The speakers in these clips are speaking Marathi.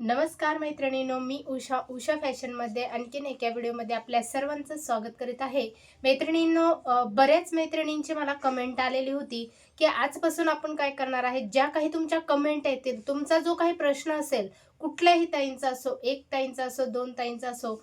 नमस्कार मैत्रिणींनो मी उषा उषा फॅशनमध्ये आणखीन एका व्हिडिओमध्ये आपल्या सर्वांचं स्वागत करीत आहे. मैत्रिणींनो बऱ्याच मैत्रिणींची मला कमेंट आलेली होती की आजपासून आपण काय करणार आहे? ज्या काही तुमच्या कमेंट येतील तुमचा जो काही प्रश्न असेल कुठल्याही ताईंचा असो एक ताईंचा असो दोन ताईंचा असो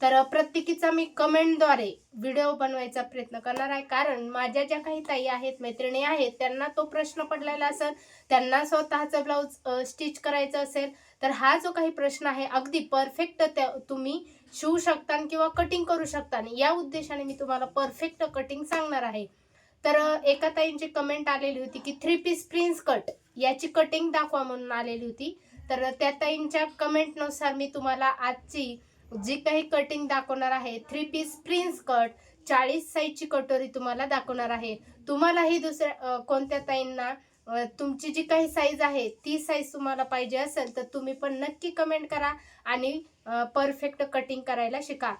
तर प्रत्येकीचा मी कमेंटद्वारे व्हिडिओ बनवायचा प्रयत्न करणार आहे. कारण माझ्या ज्या काही ताई आहेत मैत्रिणी आहेत त्यांना तो प्रश्न पडलेला असेल त्यांना स्वतःचं ब्लाऊज स्टिच करायचं असेल तर हा जो काही प्रश्न आहे अगदी परफेक्ट त्या तुम्ही शिवू शकता किंवा कटिंग करू शकता या उद्देशाने मी तुम्हाला परफेक्ट कटिंग सांगणार आहे. तर एका ताईंची कमेंट आलेली होती की थ्री पीस प्रिन्स कट याची कटिंग दाखवा म्हणून आलेली होती. तर त्या ताईंच्या कमेंटनुसार मी तुम्हाला आजची जी काही कटिंग दाखवणार आहे थ्री पीस प्रिन्स कट चाळीस साईजची कटोरी तुम्हाला दाखवणार आहे. तुम्हालाही दुसऱ्या कोणत्या ताईंना तुमची जी काही साईज आहे ती साईज तुम्हाला पाहिजे असेल तर तुम्ही पण नक्की कमेंट करा आणि परफेक्ट कटिंग करायला शिका.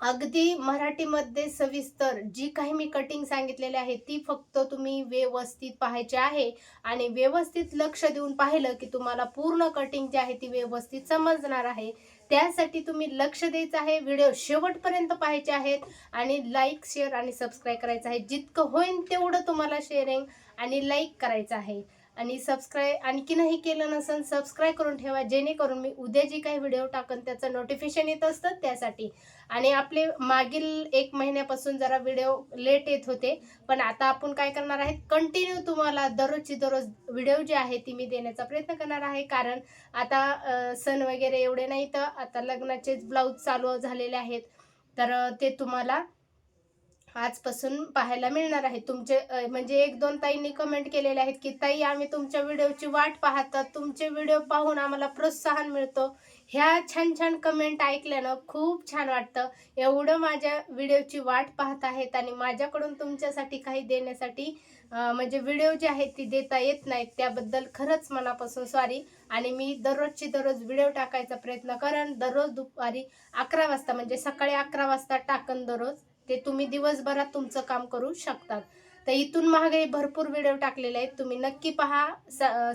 अगदी मराठीमध्ये सविस्तर जी काही मी कटिंग सांगितलेली आहे ती फक्त तुम्ही व्यवस्थित पाहायची आहे आणि व्यवस्थित लक्ष देऊन पाहिलं की तुम्हाला पूर्ण कटिंग जी आहे ती व्यवस्थित समजणार आहे. त्यासाठी तुम्ही लक्ष द्यायचं आहे व्हिडिओ शेवटपर्यंत पाहायचे आहेत आणि लाईक शेअर आणि सबस्क्राईब करायचं आहे. जितकं होईल तेवढं तुम्हाला शेअरिंग आणि लाईक करायचं आहे. आणि सबस्क्राईब आणखीनही केलं नसेल सबस्क्राईब करून ठेवा जेणेकरून मी उद्या जे काही व्हिडिओ टाकन त्याचं नोटिफिकेशन येत असतं त्यासाठी. आणि आपले मागील एक महिन्यापासून जरा व्हिडिओ लेट येत होते पण आता आपण काय करणार आहे कंटिन्यू तुम्हाला दररोजची दररोज व्हिडिओ जी आहे ती मी देण्याचा प्रयत्न करणार आहे. कारण आता सण वगैरे एवढे नाही तर आता लग्नाचेच ब्लाऊज चालू झालेले आहेत. तर ते तुम्हाला आजपासून पाहायला मिळणार आहे. तुमचे म्हणजे एक दोन ताईंनी कमेंट केलेले आहेत की ताई आम्ही तुमच्या व्हिडिओची वाट पाहतात तुमचे व्हिडिओ पाहून आम्हाला प्रोत्साहन मिळतो. ह्या छान छान कमेंट ऐकल्यानं खूप छान वाटतं. एवढं माझ्या व्हिडिओची वाट पाहत आहेत आणि माझ्याकडून तुमच्यासाठी काही देण्यासाठी म्हणजे व्हिडिओ जे आहेत ती देता येत नाहीत. त्याबद्दल खरंच मनापासून सॉरी आणि मी दररोजची दररोज व्हिडिओ टाकायचा प्रयत्न करेन. दररोज दुपारी अकरा वाजता म्हणजे सकाळी अकरा वाजता टाकन दररोज. ते तुम्ही दिवसभरात तुमचं काम करू शकतात. तर इथून महागाई भरपूर व्हिडिओ टाकलेले आहेत. तुम्ही नक्की पहा.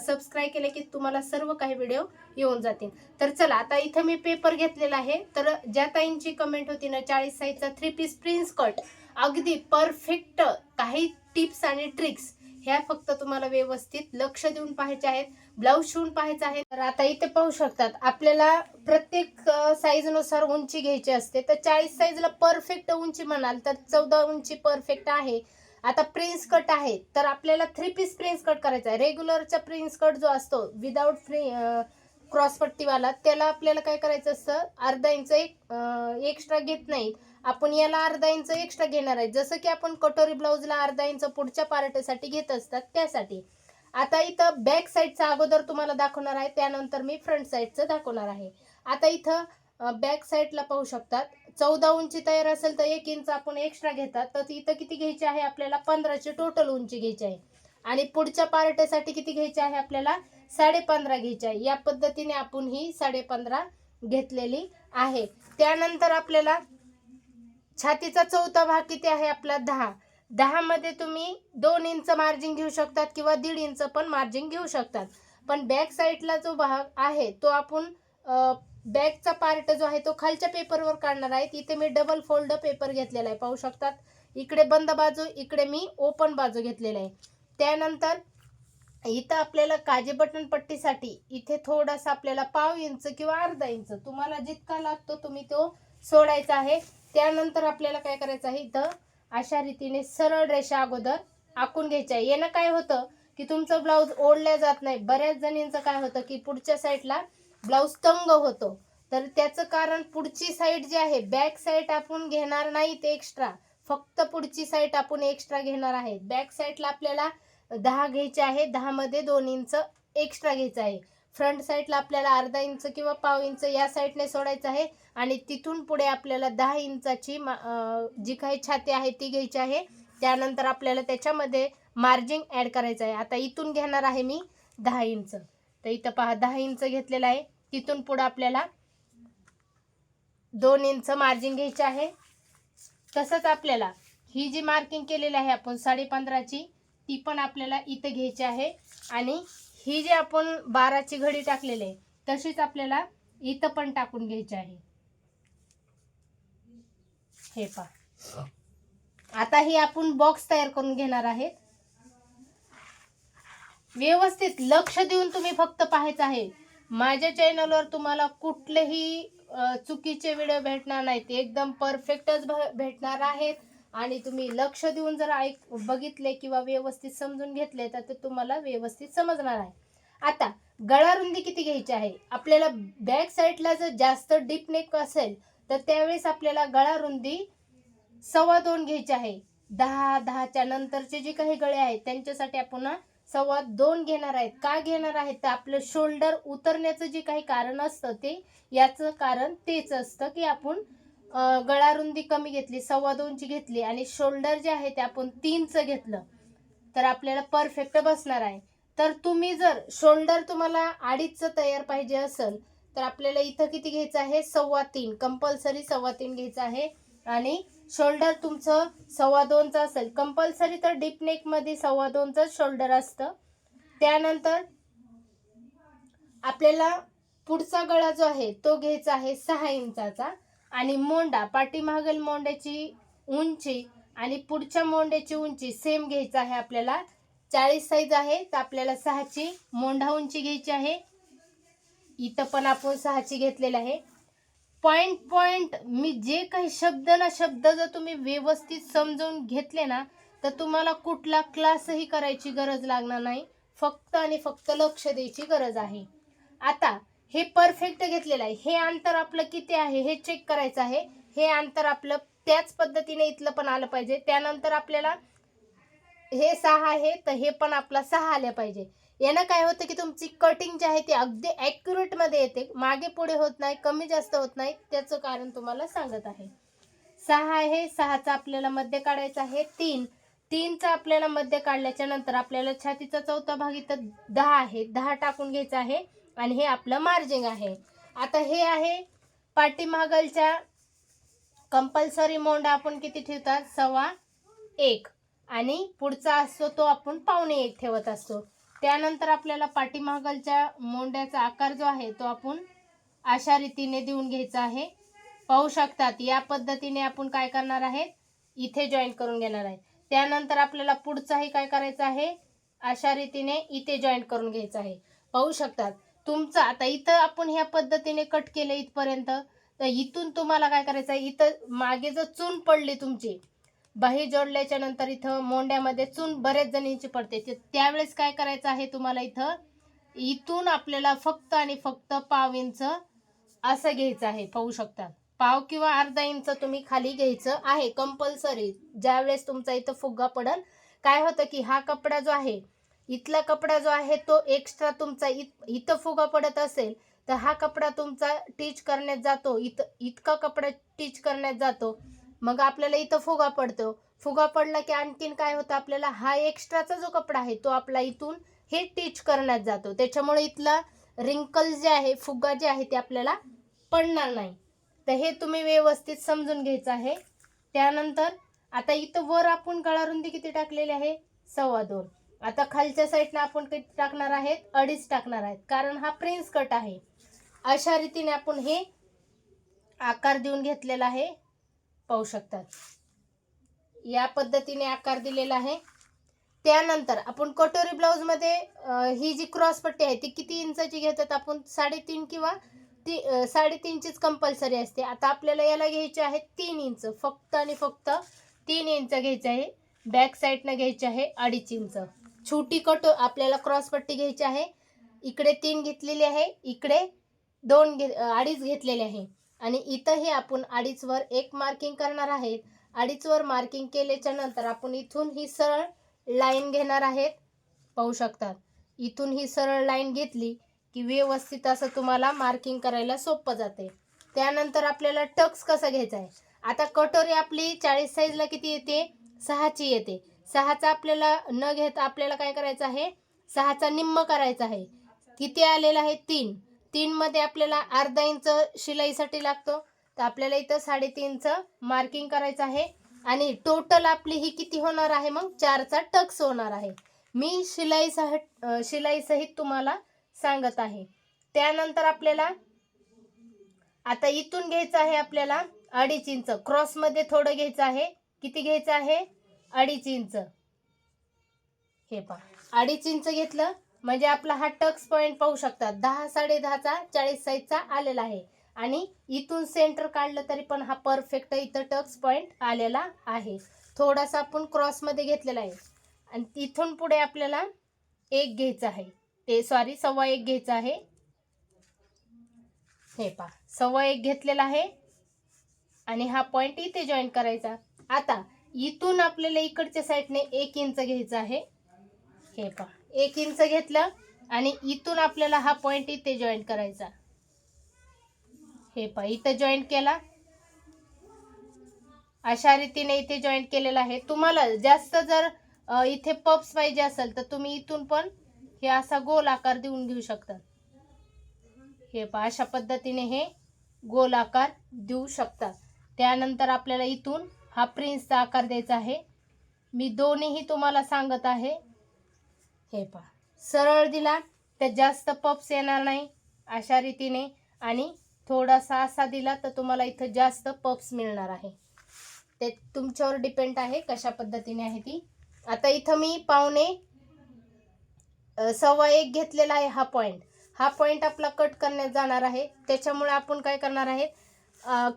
सबस्क्राईब केले की तुम्हाला सर्व काही व्हिडिओ येऊन जातील. तर चला आता इथं मी पेपर घेतलेला आहे. तर ज्या ताईंची कमेंट होती ना चाळीस साईजचा थ्री पीस प्रिन्स कट अगदी परफेक्ट काही टिप्स आणि ट्रिक्स ह्या फक्त तुम्हाला व्यवस्थित लक्ष देऊन पाहायचे आहेत ब्लाऊज शिवून पाहायचं आहे तर आता इथे पाहू शकतात आपल्याला प्रत्येक साईजनुसार उंची घ्यायची असते. तर चाळीस साईजला परफेक्ट उंची म्हणाल तर चौदा उंची परफेक्ट आहे. आता प्रिन्स कट आहे. तर आपल्याला थ्री पीस प्रिन्स कट करायचा आहे. रेग्युलरचा प्रिन्स कट जो असतो विदाऊट फ्री क्रॉसपट्टीवाला त्याला आपल्याला काय करायचं असतं? अर्धा इंच एक एक्स्ट्रा घेत नाहीत आपण याला अर्धा इंच एक्स्ट्रा घेणार आहे. जसं की आपण कटोरी ब्लाऊजला अर्धा इंच पुढच्या पार्टीसाठी घेत असतात त्यासाठी. आता इथं बॅक साईडचा अगोदर तुम्हाला दाखवणार आहे. त्यानंतर मी फ्रंट साईडचं दाखवणार आहे. आता इथं बॅक साईडला पाहू शकतात. चौदा उंची तयार असेल तर एक इंच आपण एक्स्ट्रा घेतात. तर इथं किती घ्यायची आहे? आपल्याला पंधराची टोटल उंची घ्यायची आहे. आणि पुढच्या पार्ट्यासाठी किती घ्यायची आहे आपल्याला? साडे पंधरा घ्यायची आहे. या पद्धतीने आपण ही साडे पंधरा घेतलेली आहे. त्यानंतर आपल्याला छातीचा चौथा भाग किती आहे आपला? दहा. दहामध्ये तुम्ही दोन इंच मार्जिन घेऊ शकतात किंवा दीड इंच पण मार्जिन घेऊ शकतात. पण बॅक साईडला जो भाग आहे तो आपण बॅकचा पार्ट जो आहे तो खालच्या पेपरवर काढणार आहे. इथे मी डबल फोल्ड पेपर घेतलेला आहे. पाहू शकतात? इकडे बंद बाजू इकडे मी ओपन बाजू घेतलेला आहे. त्यानंतर इथं आपल्याला काजे बटन पट्टीसाठी इथे थोडासा आपल्याला पाव इंच किंवा अर्धा इंच तुम्हाला जितका लागतो तुम्ही तो सोडायचा आहे. त्यानंतर आपल्याला काय करायचं आहे इथं अशा रीतीने सरळ रेषा अगोदर आखून घ्यायच्या आहे. यानं काय होतं की तुमचं ब्लाऊज ओढल्या जात नाही. बऱ्याच जणींचं काय होतं की पुढच्या साईडला ब्लाऊज तंग होतो. तर त्याचं कारण पुढची साईड जी आहे बॅक साईड आपण घेणार नाहीत एक्स्ट्रा फक्त पुढची साईड आपण एक्स्ट्रा घेणार आहे. बॅक साईडला आपल्याला दहा घ्यायचे आहे. दहामध्ये दोन इंच एक्स्ट्रा घ्यायचं आहे. फ्रंट साईडला आपल्याला अर्धा इंच किंवा पाव इंच या साईडने सोडायचं आहे. आणि तिथून पुढे आपल्याला दहा इंचाची मा- जी काही छाती आहे ती घ्यायची आहे. त्यानंतर आपल्याला त्याच्यामध्ये मार्जिन ॲड करायचं आहे. आता इथून घेणार आहे मी दहा इंच. तर इथं पहा दहा इंच घेतलेलं आहे. तिथून पुढं आपल्याला दोन इंच मार्जिंग घ्यायचे आहे. तसंच आपल्याला ही जी मार्किंग केलेली आहे आपण साडे पंधराची ती पण आपल्याला इथं घ्यायची आहे. आणि ही जी आपण बाराची घडी टाकलेली आहे तशीच आपल्याला इथं पण टाकून घ्यायची आहे. हे पहा. आता ही आपण बॉक्स तयार करून घेणार आहेत. व्यवस्थित लक्ष देऊन तुम्ही फक्त पाहायचं आहे. माझ्या चॅनलवर तुम्हाला कुठलेही चुकीचे व्हिडिओ भेटणार नाहीत. एकदम परफेक्टच भ- भेटणार आहेत. आणि तुम्ही लक्ष देऊन जर ऐक बघितले किंवा व्यवस्थित समजून घेतले तर ते तुम्हाला व्यवस्थित समजणार आहे. आता गळा रुंदी किती घ्यायची आहे? आपल्याला बॅक साईडला जर जास्त डीप नेक असेल तर त्यावेळेस आपल्याला गळा रुंदी सव्वा दोन घ्यायची आहे. दहा दहाच्या नंतरचे जे काही गळे आहेत त्यांच्यासाठी आपण सव्वा दोन घेणार आहेत. का घेणार आहेत? तर आपलं शोल्डर उतरण्याचं जे काही कारण असतं ते याचं कारण तेच असतं की आपण गळारुंदी गळा रुंदी कमी घेतली सव्वा दोनची घेतली आणि शोल्डर जे आहे ते आपण तीनचं घेतलं तर आपल्याला परफेक्ट बसणार आहे. तर तुम्ही जर शोल्डर तुम्हाला अडीचचं तयार पाहिजे असेल तर आपल्याला इथं किती घ्यायचं आहे? सव्वा तीन कंपल्सरी सव्वा तीन घ्यायचं आहे. आणि शोल्डर तुमचं सव्वा दोनचं असेल. कंपल्सरी तर डीप नेकमध्ये सव्वा दोनचं शोल्डर असतं. त्यानंतर आपल्याला पुढचा गळा जो आहे तो घ्यायचा आहे सहा इंचाचा. आणि मोंडा पाठीमागील मोंड्याची उंची आणि पुढच्या मोंड्याची उंची सेम घ्यायचा आहे आपल्याला. चाळीस साईज आहे तर आपल्याला सहाची मोंढा उंची घ्यायची आहे. इथं पण आपण सहाची घेतलेली आहे. पॉइंट पॉइंट मी जे काही शब्द ना शब्द जर तुम्ही व्यवस्थित समजून घेतले ना तर तुम्हाला कुठला क्लासही करायची गरज लागणार नाही. फक्त आणि फक्त लक्ष द्यायची गरज आहे. आता हे परफेक्ट घेतलेलं आहे. हे अंतर आपलं किती आहे? हे चेक करायचं आहे. हे अंतर आपलं त्याच पद्धतीने इथलं पण आलं पाहिजे. त्यानंतर आपल्याला हे सहा आहे तर हे पण आपला सहा आलं पाहिजे. यानं काय होतं की तुमची कटिंग जी आहे ती अगदी ॲक्युरेटमध्ये येते. मागे पुढे होत नाही कमी जास्त होत नाही त्याचं कारण तुम्हाला सांगत आहे. सहा आहे सहाचा आपल्याला मध्य काढायचा आहे तीन. तीनचा आपल्याला मध्य काढल्याच्या नंतर आपल्याला छातीचा चौथा भाग इथं दहा आहे. दहा टाकून घ्यायचा आहे आणि हे आपलं मार्जिंग आहे. आता हे आहे पाठीमागलच्या कंपल्सरी मोंडा आपण किती ठेवतात? सव्वा एक. आणि पुढचा असतो तो आपण पावणे एक ठेवत असतो. त्यानंतर आपल्याला पाठीमागलच्या मोंड्याचा आकार जो आहे तो आपण अशा रीतीने देऊन घ्यायचा आहे. पाहू शकतात या पद्धतीने आपण काय करणार आहे इथे जॉईन करून घेणार आहे. त्यानंतर आपल्याला पुढचाही काय करायचं आहे? अशा रीतीने इथे जॉईन करून घ्यायचं आहे. पाहू शकतात. तुमचं आता इथं आपण ह्या पद्धतीने कट केलं इथपर्यंत. तर इथून तुम्हाला काय करायचं आहे? इथं मागे जर चून पडली तुमची बाही जोडल्याच्या नंतर इथं मोंड्यामध्ये चून बरेच जणींची पडते. ते त्यावेळेस काय करायचं आहे तुम्हाला इथं? इथून आपल्याला फक्त आणि फक्त पाव इंच असं घ्यायचं आहे. पाहू शकता. पाव किंवा अर्धा इंच तुम्ही खाली घ्यायचं आहे कंपल्सरी ज्यावेळेस तुमचा इथं फुगा पडल काय होतं की हा कपडा जो आहे इथला कपडा जो आहे तो एक्स्ट्रा तुमचा इत इथं फुगा पडत असेल तर हा कपडा तुमचा टीच करण्यात जातो. इथं इतका कपडा टीच करण्यात जातो. मग आपल्याला इथं फुगा पडतो. फुगा पडला की आणखीन काय होतं आपल्याला? हा एक्स्ट्राचा जो कपडा आहे तो आपला इथून हे टीच करण्यात जातो. त्याच्यामुळे इथला रिंकल जे आहे फुगा जे आहे ते आपल्याला पडणार नाही. तर हे तुम्ही व्यवस्थित समजून घ्यायचं आहे. त्यानंतर आता इथं वर आपण गळारुंदी किती टाकलेली आहे? सव्वा दोन. आता खालच्या साईडनं आपण किती टाकणार आहेत? अडीच टाकणार आहेत. कारण हा प्रिन्स कट आहे. अशा रीतीने आपण हे आकार देऊन घेतलेला आहे. पाहू शकतात. या पद्धतीने आकार दिलेला आहे. त्यानंतर आपण कटोरी ब्लाऊजमध्ये ही जी क्रॉस पट्टी आहे ती किती इंचाची घेतात आपण? साडेतीन किंवा ती साडेतीनचीच कंपल्सरी असते. आता आपल्याला याला घ्यायचे आहे तीन इंच. फक्त आणि फक्त तीन इंच घ्यायचं आहे. बॅक साईडनं घ्यायचे आहे अडीच इंच. छोटी कटो आपल्याला क्रॉस पट्टी घ्यायची आहे. इकडे तीन घेतलेली आहे. इकडे दोन घे अडीच घेतलेले आहे. आणि इथंही आपण अडीचवर एक मार्किंग करणार आहेत. अडीचवर मार्किंग केल्याच्यानंतर आपण इथून ही सरळ लाईन घेणार आहेत. पाहू शकतात. इथून ही सरळ लाईन घेतली की व्यवस्थित असं तुम्हाला मार्किंग करायला सोपं जाते. त्यानंतर आपल्याला टक्स कसं घ्यायचा आहे? आता कटोरी आपली चाळीस साईजला किती येते? सहाची येते. सहाचा आपल्याला न घेता आपल्याला काय करायचं आहे? सहाचा निम्म करायचा आहे. किती आलेला आहे? तीन. तीनमध्ये आपल्याला अर्धा इंच शिलाईसाठी लागतो. तर आपल्याला इथं साडेतीनचं मार्किंग करायचं आहे. आणि टोटल आपली ही किती होणार आहे मग? चारचा टक्स होणार आहे. मी शिलाईसह शिलाईसहित तुम्हाला सांगत आहे. त्यानंतर आपल्याला आता इथून घ्यायचं आहे आपल्याला अडीच इंच. क्रॉसमध्ये थोडं घ्यायचं आहे. किती घ्यायचं आहे? अडीच इंच. हे पहा. अडीच इंच घेतलं. म्हणजे आपला हा टक्स पॉईंट पाहू शकतात दहा साडे दहाचा चाळीस साईजचा आलेला आहे. आणि इथून सेंटर काढलं तरी पण हा परफेक्ट इथं टक्स पॉईंट आलेला आहे. थोडासा आपण क्रॉसमध्ये घेतलेला आहे. आणि तिथून पुढे आपल्याला एक घ्यायचं आहे. ते सॉरी सव्वा एक घ्यायचं आहे. हे पहा सव्वा एक घेतलेला आहे. आणि हा पॉईंट इथे जॉईन करायचा. आता इथून आपल्याला इकडच्या साईडने एक इंच घ्यायचं आहे. हे पहा. एक इंच घेतलं आणि इथून आपल्याला हा पॉईंट इथे जॉईंट करायचा. हे पहा इथं जॉईंट केला. अशा रीतीने इथे जॉईंट केलेला आहे. तुम्हाला जास्त जर इथे पप्स पाहिजे असेल तर तुम्ही इथून पण हे असा गोल आकार देऊन घेऊ शकता. हे पहा अशा पद्धतीने हे गोल आकार देऊ शकता. त्यानंतर आपल्याला इथून हा प्रिन्सचा आकार द्यायचा आहे. मी दोन्हीही तुम्हाला सांगत आहे. हे पहा. सरळ दिला तर जास्त पप्स येणार नाही अशा रीतीने. आणि थोडासा असा दिला तर तुम्हाला इथं जास्त पप्स मिळणार आहे. ते तुमच्यावर डिपेंड आहे कशा पद्धतीने आहे ती. आता इथं मी पावणे सव्वा एक घेतलेला आहे हा पॉईंट हा पॉईंट आपला कट करण्यात जाणार आहे. त्याच्यामुळे आपण काय करणार आहे?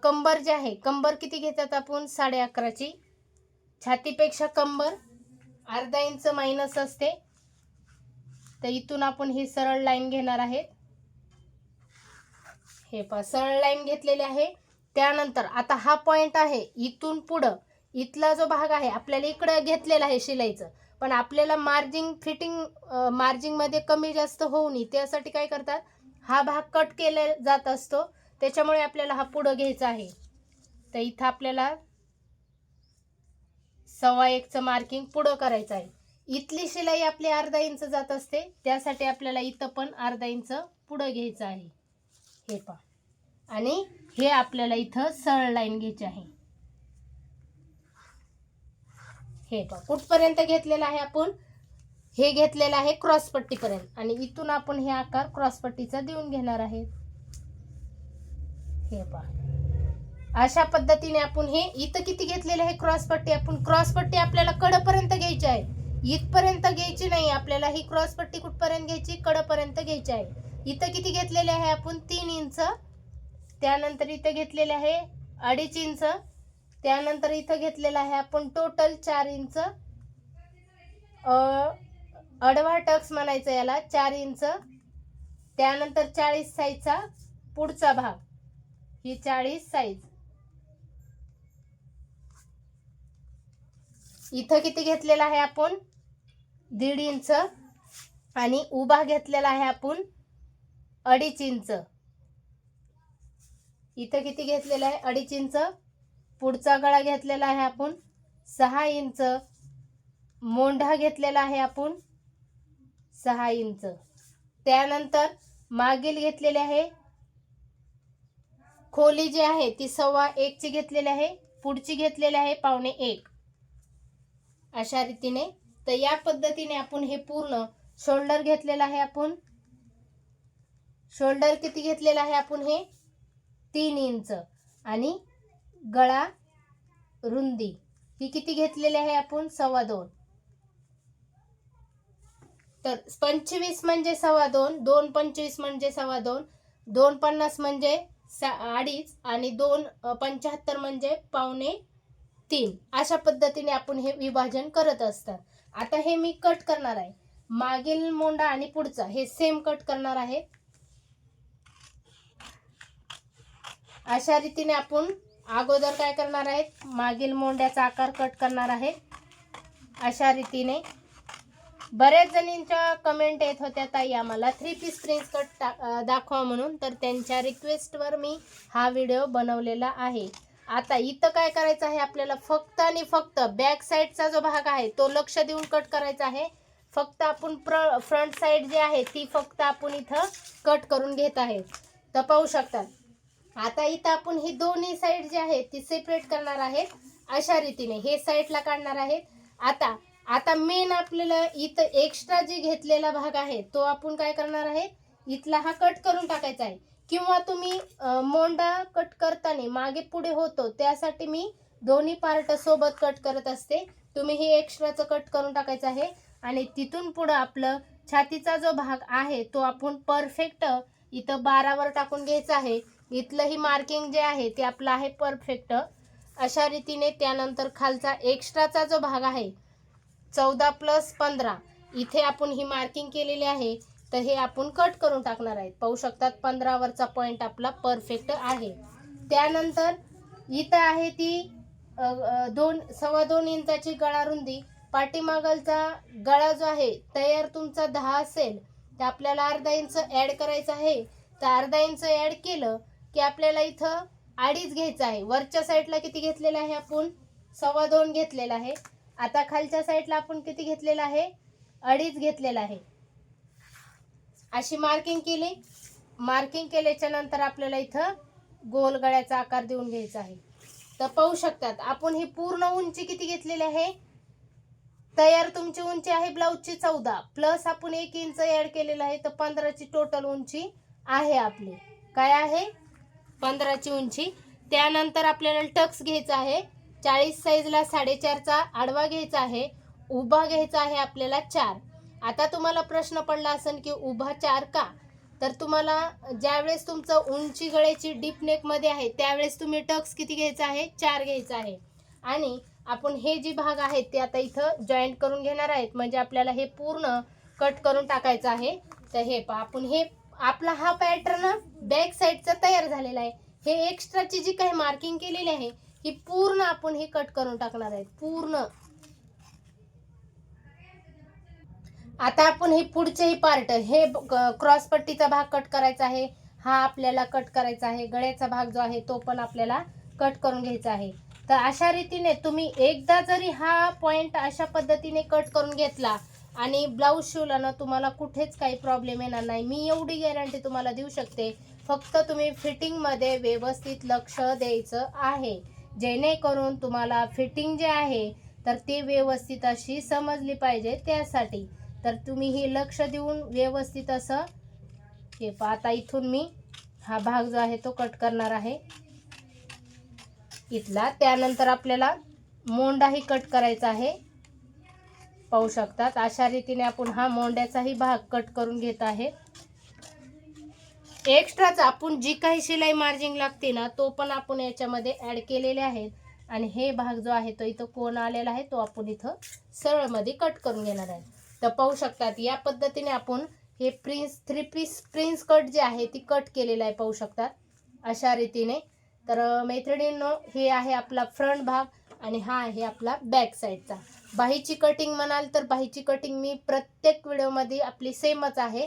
कंबर जे आहे कंबर किती घेतात आपण? साडे अकराची. छातीपेक्षा कंबर अर्धा इंच मायनस असते. तर इथून आपण ही सरळ लाईन घेणार आहेत. हे पहा सरळ लाईन घेतलेली आहे. त्यानंतर आता हा पॉईंट आहे इथून पुढं. इथला जो भाग आहे आपल्याला इकडं घेतलेला आहे शिलाईचं. पण आपल्याला मार्जिंग फिटिंग मार्जिंगमध्ये कमी जास्त होऊ नये त्यासाठी काय करतात? हा भाग कट केला जात असतो. त्याच्यामुळे आपल्याला हा पुढं घ्यायचा आहे. तर इथं आपल्याला सव्वा एकचं मार्किंग पुढं करायचं आहे. इथली शिलाई आपली अर्धा इंच जात असते त्यासाठी आपल्याला इथं पण अर्धा इंच पुढं घ्यायचं आहे. हे पहा. आणि हे आपल्याला इथं सरळ लाईन घ्यायची आहे. हे पहा. कुठपर्यंत घेतलेलं आहे आपण? हे घेतलेलं आहे क्रॉसपट्टीपर्यंत आणि इथून आपण हे आकार क्रॉसपट्टीचा देऊन घेणार आहे हे पहा. अशा पद्धतीने आपण हे इथं किती घेतलेलं आहे क्रॉसपट्टी आपण क्रॉसपट्टी आपल्याला कडपर्यंत घ्यायची आहे. इथपर्यंत घ्यायची नाही आपल्याला ही क्रॉस पट्टी कुठपर्यंत घ्यायची? कडपर्यंत घ्यायची आहे. इथं किती घेतलेले आहे आपण? तीन इंच. त्यानंतर इथं घेतलेले आहे अडीच इंच. त्यानंतर इथं घेतलेलं आहे आपण टोटल चार इंच. अडवा टक्स म्हणायचं याला चार इंच. त्यानंतर चाळीस साईजचा पुढचा भाग. ही चाळीस साईज. इथं किती घेतलेला आहे आपण? दीड इंच आणि उभा घेतलेला आहे आपण अडीच इंच. इथं किती घेतलेला आहे? अडीच इंच. पुढचा गळा घेतलेला आहे आपण सहा इंच. मोंढा घेतलेला आहे आपण सहा इंच. त्यानंतर मागील घेतलेले आहे खोली जी आहे ती सव्वा एकची घेतलेली आहे. पुढची घेतलेली आहे पावणे एक. अशा रीतीने तर या पद्धतीने आपण हे पूर्ण शोल्डर घेतलेलं आहे आपण. शोल्डर किती घेतलेलं आहे आपण हे? तीन इंच. आणि गळा रुंदी. ही किती घेतलेली आहे आपण? सव्वा दोन. तर पंचवीस म्हणजे सव्वा दोन दोन पंचवीस म्हणजे सव्वा दोन दोन पन्नास म्हणजे अडीच आणि दोन पंच्याहत्तर म्हणजे पावणे तीन. अशा पद्धतीने आपण हे विभाजन करत असतात. आता हे मी कट करणार आहे. मागील मोंडा आणि पुढचा हे सेम कट करणार आहे. अशा रीतीने आपण अगोदर काय करणार आहेत? मागील मोंड्याचा आकार कट करणार आहे. अशा रीतीने. बऱ्याच जणींच्या कमेंट येत होत्या ताई आम्हाला थ्री पीस प्रिन्स कट दाखवा म्हणून. तर त्यांच्या रिक्वेस्टवर मी हा व्हिडिओ बनवलेला आहे. आता इथं काय करायचं आहे आपल्याला? फक्त आणि फक्त बॅक साईडचा जो भाग आहे तो लक्ष देऊन कट करायचा आहे. फक्त आपण प्र फ्रंट साईड जी आहे ती फक्त आपण इथं कट करून घेत आहे. तर पाहू शकतात. आता इथं आपण ही दोन्ही साईड जी आहे ती सेपरेट करणार आहेत. अशा रीतीने हे साईडला काढणार आहेत. आता आता मेन आपल्याला इथं एक्स्ट्रा जे घेतलेला भाग आहे तो आपण काय करणार आहे? इथला हा कट करून टाकायचा आहे. किंवा तुम्ही मोंडा कट करताना मागे पुढे होतो त्यासाठी मी दोन्ही पार्ट सोबत कट करत असते. तुम्ही हे एक्स्ट्राचं कट करून टाकायचं आहे. आणि तिथून पुढं आपलं छातीचा जो भाग आहे तो आपण परफेक्ट इथं बारावर टाकून घ्यायचा आहे. इथलं ही मार्किंग जे आहे ते आपलं आहे परफेक्ट अशा रीतीने त्यानंतर खालचा एक्स्ट्राचा जो भाग आहे चौदा प्लस पंधरा इथे आपण ही मार्किंग केलेली आहे. तर हे आपण कट करून टाकणार आहेत. पाहू शकतात पंधरावरचा पॉईंट आपला परफेक्ट आहे. त्यानंतर इथं आहे ती दोन सव्वा दोन इंचाची गळा रुंदी. पाठीमागलचा गळा जो आहे तयार तुमचा दहा असेल. तर आपल्याला अर्धा इंच ॲड करायचं आहे. तर अर्धा इंच ॲड केलं की आपल्याला इथं अडीच घ्यायचं आहे. वरच्या साईडला किती घेतलेलं आहे आपण? सव्वा दोन घेतलेला आहे. आता खालच्या साईडला आपण किती घेतलेलं आहे? अडीच घेतलेला आहे. अशी मार्किंग केली. मार्किंग केल्याच्यानंतर आपल्याला इथं गोल गळ्याचा आकार देऊन घ्यायचा आहे. तर पाहू शकतात आपण ही पूर्ण उंची किती घेतलेली आहे? तयार तुमची उंची आहे ब्लाऊजची चौदा. प्लस आपण एक इंच ॲड केलेलं आहे तर पंधराची टोटल उंची आहे आपली. काय आहे? पंधराची उंची. त्यानंतर आपल्याला टक्स घ्यायचा आहे. चाळीस साईजला साडेचारचा आडवा घ्यायचा आहे. उभा घ्यायचा आहे आपल्याला चार. आता तुम्हाला प्रश्न पडला असेल की उभा चार का? तर तुम्हाला ज्यावेळेस तुमचं उंची गळ्याची डीप नेकमध्ये आहे त्यावेळेस तुम्ही टक्स किती घ्यायचा आहे? चार घ्यायचा आहे. आणि आपण हे जे भाग आहेत ते आता इथं जॉईंट करून घेणार आहेत. म्हणजे आपल्याला हे पूर्ण कट करून टाकायचं आहे. तर हे पा आपण हे आपला हा पॅटर्न बॅक साईडचा तयार झालेला आहे. हे एक्स्ट्राची जी काही मार्किंग केलेली आहे ही पूर्ण आपण हे कट करून टाकणार आहेत. पूर्ण. आता आपण हे पुढचेही पार्ट हे क्रॉस पट्टीचा भाग कट करायचा आहे हा आपल्याला कट करायचा आहे गळ्याचा भाग जो आहे तो पण आपल्याला कट करून घ्यायचा आहे. तर अशा रीतीने तुम्ही एकदा जरी हा पॉइंट अशा पद्धतीने कट करून घेतला आणि ब्लाऊज शिवला ना तुम्हाला कुठेच काही प्रॉब्लेम येणार नाही. मी एवढी गॅरंटी तुम्हाला देऊ शकते फक्त तुम्ही फिटिंगमध्ये व्यवस्थित लक्ष द्यायचं आहे. जेणेकरून तुम्हाला फिटिंग जे आहे तर ती व्यवस्थित अशी समजली पाहिजे त्यासाठी. तर तुम्ही हे लक्ष देऊन व्यवस्थित असं हे पाहता आता इथून मी हा भाग जो आहे तो कट करणार आहे. इथला. त्यानंतर आपल्याला मोंडाही कट करायचा आहे. पाहू शकतात अशा रीतीने आपण हा मोंड्याचाही भाग कट करून घेत आहे. एक्स्ट्राचा आपण जी काही शिलाई मार्जिंग लागते ना तो पण आपण याच्यामध्ये ॲड केलेले आहेत. आणि हे भाग जो आहे तो इथं कोण आलेला आहे तो आपण इथं सरळमध्ये कट करून घेणार आहे. तर पाहू शकतात. या पद्धतीने आपण हे prince three piece prince cut जे आहे ती कट केलेलं आहे पाहू शकतात. अशा रीतीने. तर मैत्रिणींनो हे आहे आपला फ्रंट भाग आणि हा आहे आपला बॅक साईडचा बाहीची कटिंग म्हणाल तर बाहीची कटिंग मी प्रत्येक व्हिडिओमध्ये आपली सेमच आहे.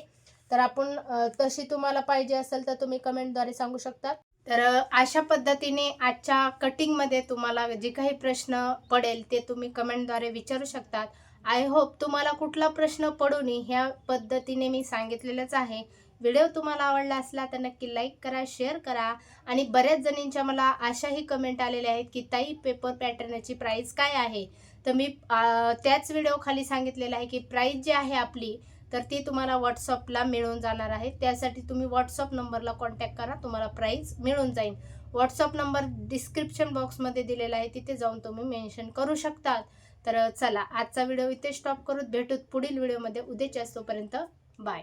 तर आपण तशी तुम्हाला पाहिजे असेल तर तुम्ही कमेंटद्वारे सांगू शकता. तर अशा पद्धतीने आजच्या कटिंगमध्ये तुम्हाला जे काही प्रश्न पडेल ते तुम्ही कमेंटद्वारे विचारू शकतात. आय होप तुम्हाला कुठला प्रश्न पडू नये ह्या पद्धतीने मी सांगितलेलंच आहे. व्हिडिओ तुम्हाला आवडला असला तर नक्की लाईक करा शेअर करा आणि बऱ्याच जणींच्या मला अशाही कमेंट आलेल्या आहेत की ताई पेपर पॅटर्नची प्राईस काय आहे? तर मी त्याच व्हिडिओ खाली सांगितलेलं आहे की प्राईस जी आहे आपली तर ती तुम्हाला व्हॉट्सअपला मिळून जाणार आहे. त्यासाठी तुम्ही व्हॉट्सअप नंबरला कॉन्टॅक्ट करा तुम्हाला प्राईज मिळून जाईल. व्हॉट्सअप नंबर डिस्क्रिप्शन बॉक्समध्ये दिलेला आहे तिथे जाऊन तुम्ही मेन्शन करू शकतात. तर चला आजचा व्हिडिओ इथे स्टॉप करूत भेटूत पुढील व्हिडिओमध्ये. उद्याच्या असतोपर्यंत बाय